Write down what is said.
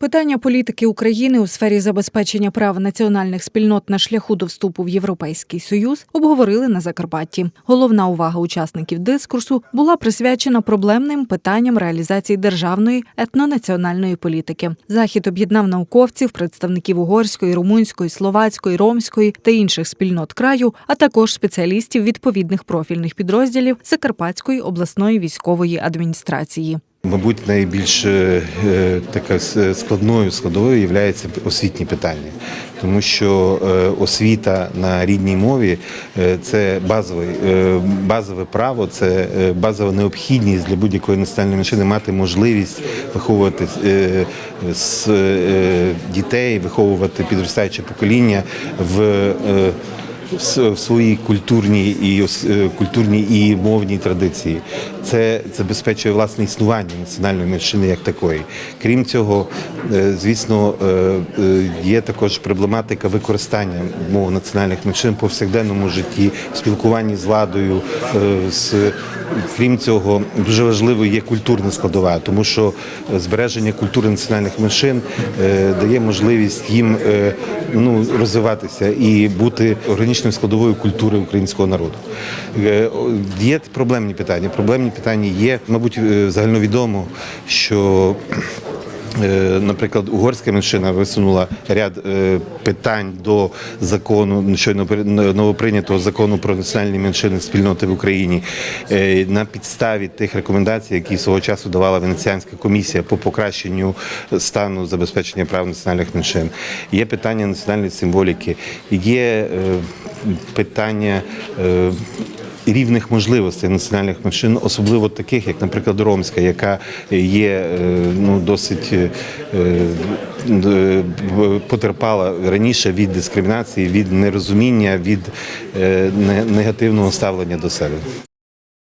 Питання політики України у сфері забезпечення прав національних спільнот на шляху до вступу в Європейський Союз обговорили на Закарпатті. Головна увага учасників дискурсу була присвячена проблемним питанням реалізації державної етнонаціональної політики. Захід об'єднав науковців, представників угорської, румунської, словацької, ромської та інших спільнот краю, а також спеціалістів відповідних профільних підрозділів Закарпатської обласної військової адміністрації. Мабуть, найбільш е, така складною складовою є освітні питання, тому що е, освіта на рідній мові е, це базове, базове право, це базова необхідність для будь-якої національної меншини мати можливість виховувати дітей, виховувати підростаюче покоління в. Е, в своїй культурній і е, культурній і мовній традиції. Це забезпечує власне існування національної меншини як такої. Крім цього, е, звісно, є також проблематика використання мов національних меншин в повсякденному житті, спілкуванні з владою. з крім цього, дуже важливою є культурна складова, тому що збереження культури національних меншин е, дає можливість їм е, ну, розвиватися і бути органічною складовою культури українського народу. Е, Є проблемні питання. Проблемні питання є, мабуть, загальновідомо, що Наприклад, угорська меншина висунула ряд е, питань до закону щойно при- новоприйнятого закону про національні меншини спільноти в Україні е, на підставі тих рекомендацій, які свого часу давала Венеціанська комісія по покращенню стану забезпечення прав національних меншин. Є питання національної символіки, є е, питання. Рівних можливостей національних меншин, особливо таких, як, наприклад, ромська, яка є е, ну досить е, е, потерпала раніше від дискримінації, від нерозуміння, від негативного ставлення до себе.